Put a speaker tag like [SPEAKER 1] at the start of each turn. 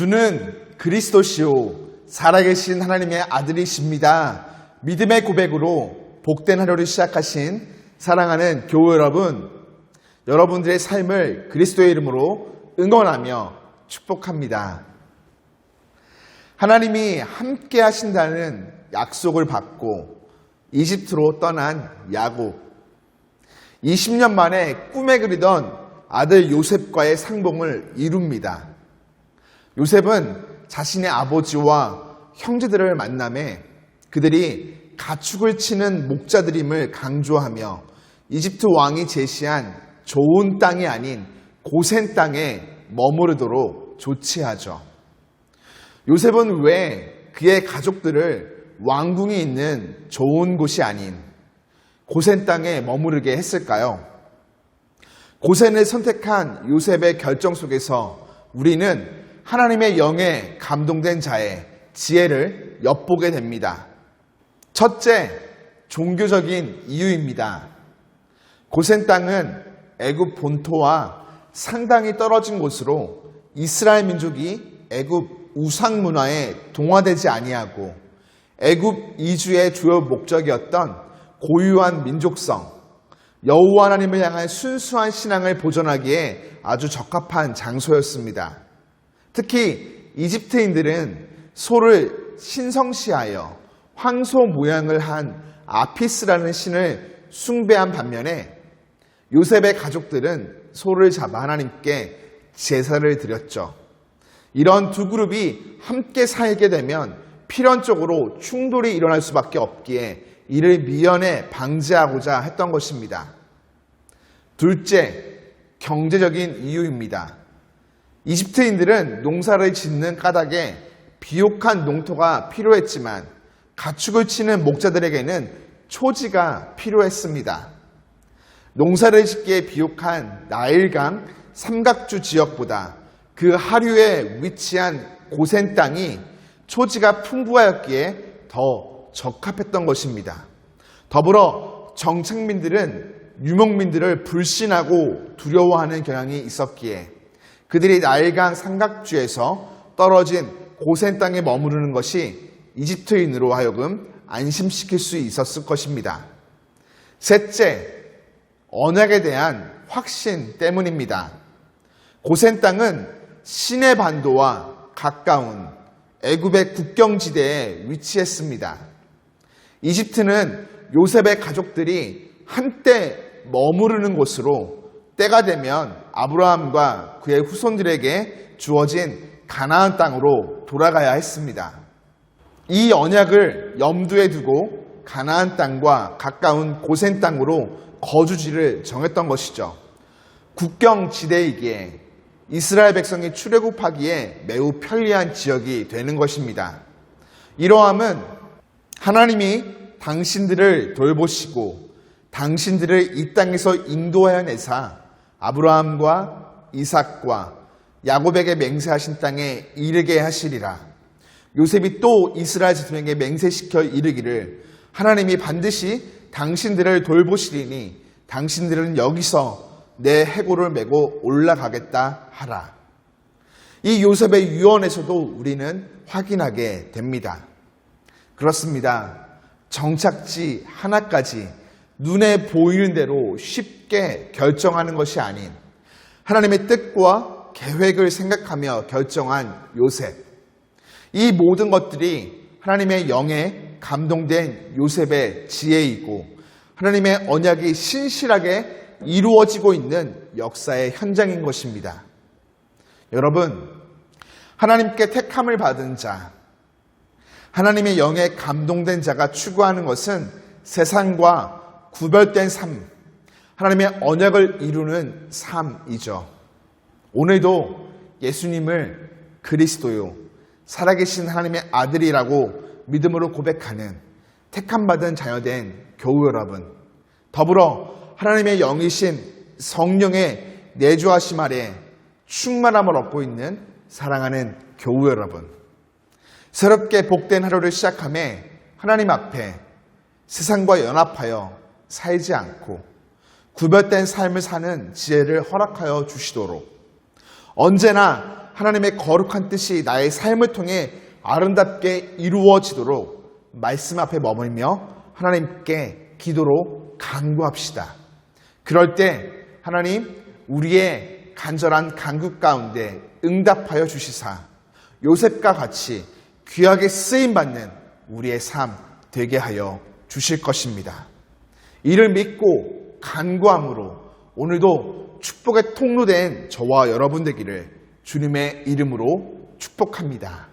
[SPEAKER 1] 주는 그리스도시요 살아계신 하나님의 아들이십니다. 믿음의 고백으로 복된 하루를 시작하신 사랑하는 교회 여러분, 여러분들의 삶을 그리스도의 이름으로 응원하며 축복합니다. 하나님이 함께 하신다는 약속을 받고 이집트로 떠난 야곱. 20년 만에 꿈에 그리던 아들 요셉과의 상봉을 이룹니다. 요셉은 자신의 아버지와 형제들을 만남에 그들이 가축을 치는 목자들임을 강조하며 이집트 왕이 제시한 좋은 땅이 아닌 고센 땅에 머무르도록 조치하죠. 요셉은 왜 그의 가족들을 왕궁이 있는 좋은 곳이 아닌 고센 땅에 머무르게 했을까요? 고센을 선택한 요셉의 결정 속에서 우리는 하나님의 영에 감동된 자의 지혜를 엿보게 됩니다. 첫째, 종교적인 이유입니다. 고센 땅은 애굽 본토와 상당히 떨어진 곳으로 이스라엘 민족이 애굽 우상 문화에 동화되지 아니하고 애굽 이주의 주요 목적이었던 고유한 민족성, 여호와 하나님을 향한 순수한 신앙을 보존하기에 아주 적합한 장소였습니다. 특히 이집트인들은 소를 신성시하여 황소 모양을 한 아피스라는 신을 숭배한 반면에 요셉의 가족들은 소를 잡아 하나님께 제사를 드렸죠. 이런 두 그룹이 함께 살게 되면 필연적으로 충돌이 일어날 수밖에 없기에 이를 미연에 방지하고자 했던 것입니다. 둘째, 경제적인 이유입니다. 이집트인들은 농사를 짓는 까닭에 비옥한 농토가 필요했지만 가축을 치는 목자들에게는 초지가 필요했습니다. 농사를 짓기에 비옥한 나일강 삼각주 지역보다 그 하류에 위치한 고센 땅이 초지가 풍부하였기에 더 적합했던 것입니다. 더불어 정착민들은 유목민들을 불신하고 두려워하는 경향이 있었기에 그들이 나일강 삼각주에서 떨어진 고센 땅에 머무르는 것이 이집트인으로 하여금 안심시킬 수 있었을 것입니다. 셋째, 언약에 대한 확신 때문입니다. 고센 땅은 신의 반도와 가까운 애굽의 국경지대에 위치했습니다. 이집트는 요셉의 가족들이 한때 머무르는 곳으로 때가 되면 아브라함과 그의 후손들에게 주어진 가나안 땅으로 돌아가야 했습니다. 이 언약을 염두에 두고 가나안 땅과 가까운 고센 땅으로 거주지를 정했던 것이죠. 국경 지대이기에 이스라엘 백성이 출애굽하기에 매우 편리한 지역이 되는 것입니다. 이러함은 하나님이 당신들을 돌보시고 당신들을 이 땅에서 인도하여 내사 아브라함과 이삭과 야곱에게 맹세하신 땅에 이르게 하시리라. 요셉이 또 이스라엘 자손에게 맹세시켜 이르기를 하나님이 반드시 당신들을 돌보시리니 당신들은 여기서 내 해골을 메고 올라가겠다 하라. 이 요셉의 유언에서도 우리는 확인하게 됩니다. 그렇습니다. 정착지 하나까지 눈에 보이는 대로 쉽게 결정하는 것이 아닌 하나님의 뜻과 계획을 생각하며 결정한 요셉. 이 모든 것들이 하나님의 영에 감동된 요셉의 지혜이고 하나님의 언약이 신실하게 이루어지고 있는 역사의 현장인 것입니다. 여러분, 하나님께 택함을 받은 자, 하나님의 영에 감동된 자가 추구하는 것은 세상과 구별된 삶, 하나님의 언약을 이루는 삶이죠. 오늘도 예수님을 그리스도요, 살아계신 하나님의 아들이라고 믿음으로 고백하는 택함받은 자녀된 교우 여러분, 더불어 하나님의 영이신 성령의 내주하심 아래 충만함을 얻고 있는 사랑하는 교우 여러분, 새롭게 복된 하루를 시작함에 하나님 앞에 세상과 연합하여 살지 않고 구별된 삶을 사는 지혜를 허락하여 주시도록 언제나 하나님의 거룩한 뜻이 나의 삶을 통해 아름답게 이루어지도록 말씀 앞에 머물며 하나님께 기도로 간구합시다. 그럴 때 하나님 우리의 간절한 간구 가운데 응답하여 주시사 요셉과 같이 귀하게 쓰임 받는 우리의 삶 되게 하여 주실 것입니다. 이를 믿고 간구함으로 오늘도 축복의 통로된 저와 여러분 되기를 주님의 이름으로 축복합니다.